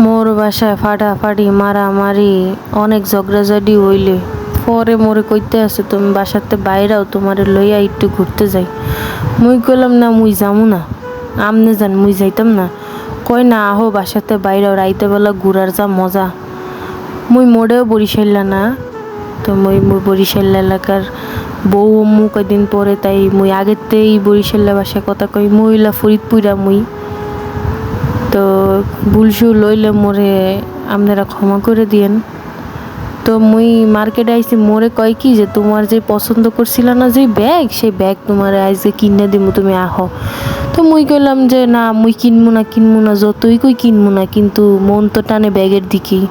মোর বাসায় ফাটাফাটি, মারামারি, অনেক ঝগড়াঝাটি হইলে। পরে মোরে কইতে আছে, তুমি বাসাতে বাইরাও তোমারে লইয়া একটু ঘুরতে যাই। মুই কইলাম, না, মুই যামু না। আমনে যান, মুই যাইতাম না। কই না, আহো, বাসাতে বাইরাও রাইতে বেলা ঘুরার যা মজা। মুই মোড়েও বরিশাইলা না। তো মুই মুই বরিশাল এলাকার বউ মু কদিন পরে, তাই মুই আগেতেই বরিশাল্লা বাসায় কথা কই মুইলা ফরিদপুরা মুই। তো ভুলসু লইলে মোরে আপনারা ক্ষমা করে দিয়েন। তো মুই মার্কেটে আইছি, মোরে কয় কি যে, তোমার যে পছন্দ করছিল না যে ব্যাগ, সেই ব্যাগ তোমার আজকে কিনে দিমু, তুমি আহো। তো মুই কইলাম যে, না, মুই কিনবো না কিনবো না, যতই কই কিনবো না, কিন্তু মন তো টানে ব্যাগের দিকেই।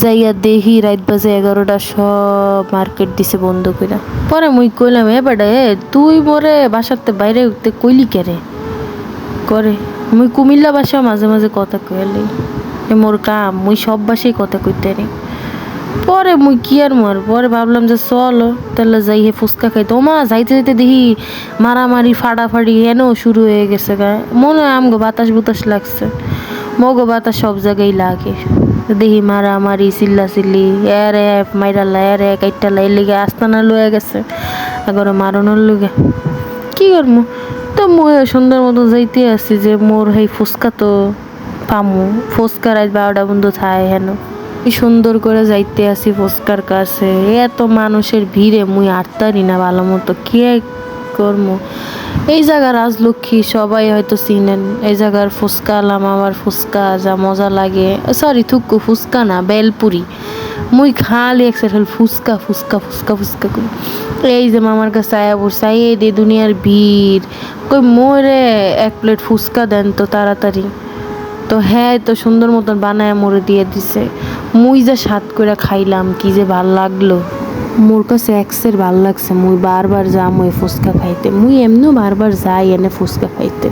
যাইয়া দেখি রাত বাজে এগারোটা, সব মার্কেট দিছে বন্ধ কইরা। পরে মুই কইলাম, এ বেটা, এ, তুই মোরে বাসাতে বাইরে উঠতে কইলি কেরে? করে। মুই কুমিল্লা বাসা মাঝে মাঝে কথা কইলি এ মোর কাম, মুই সব বাসায় কথা কইতে রে পরে মুই কি আর মার পরে ভাবলাম যে চলো, তাহলে যাই হে ফুচকা খাইতে ও মা যাইতে যাইতে দেখি মারামারি ফাড়াফাড়ি হেনও শুরু হয়ে গেছে গা। মনে হয় আমগো বাতাস বুতাস লাগছে। মগো বাতাস সব জায়গায় লাগে। দেখি মারামারি চিল্লা চিল্লি এর এক মাইরালা এর এক কাইটালা এর লিগে আস্তানা লয়ে গেছে। এগারো মারণের লগে। কি করব? তো মই সুন্দর মতো যাইতে আছি যে মোর সেই ফুচকা তো পামু। ফুচকা রাত বারোটা বন্ধু থায় হেন। সুন্দর করে যাইতে আছি ফুচকার কাছে। এত মানুষের ভিড়ে মুই আটতারি না ভালো মতো। কে করব এই জায়গা রাজলক্ষ্মী, সবাই হয়তো চিনেন। এই জায়গার ফুচকা আলাম আবার ফুচকা, যা মজা লাগে। সরি থুকু, ফুচকা না, বেলপুরি। মুই খালি একসাথে খালি ফুচকা ফুচকা ফুচকা ফুচকা করি। এই যে মামার কাছে আয়া বসছে এই দে দুনিয়ার ভিড়। কই মোরে এক প্লেট ফুচকা দেন তো তাড়াতাড়ি। তো হ্যাঁ তো সুন্দর মতন বানায় মোরে দিয়ে দিছে। মুই যা স্বাদ করে খাইলাম, কি যে ভালো লাগল। মোর কাছে এক্সের ভালো লাগছে, মুই বারবার যাম ওই ফুচকা খাইতে। মুই এমনিও বারবার যাই এনে ফুচকা খাইতে।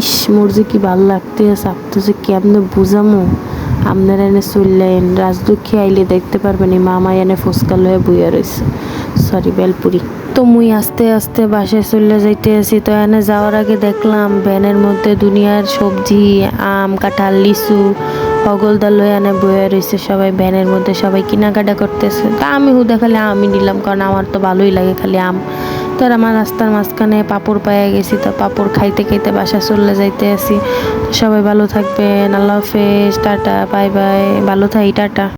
ইস, মোর যে কি ভালো লাগতে আছে আপনি যে কেমনে বুঝামো? আপনারা এনে চললেন রাজলক্ষ্মী আইলে দেখতে পারবেন এই মামা এনে ফুচকা লয়ে বইয়া রয়েছে সরি বেলপুরি। তো মুই আস্তে আস্তে বাসায় চলে যাইতে আছি, তো এনে যাওয়ার আগে দেখলাম ভ্যানের মধ্যে দুনিয়ার সবজি, আম, কাঁঠাল, লিচু অগলদা লয়ে এনে বয়ে রয়েছে সবাই ভ্যানের মধ্যে সবাই কেনাকাটা করতেছে। তা আমি হুদা খালি আমি নিলাম, কারণ আমার তো ভালোই লাগে খালি আম। তো আর আমার রাস্তার মাঝখানে পাপড় পাইয়া গেছি, তো পাপড় খাইতে খাইতে বাসা চললে যাইতে আসি সবাই ভালো থাকবেন, আল্লাহ হাফেজ, টাটা, বাই বাই, ভালো থাই, টাটা।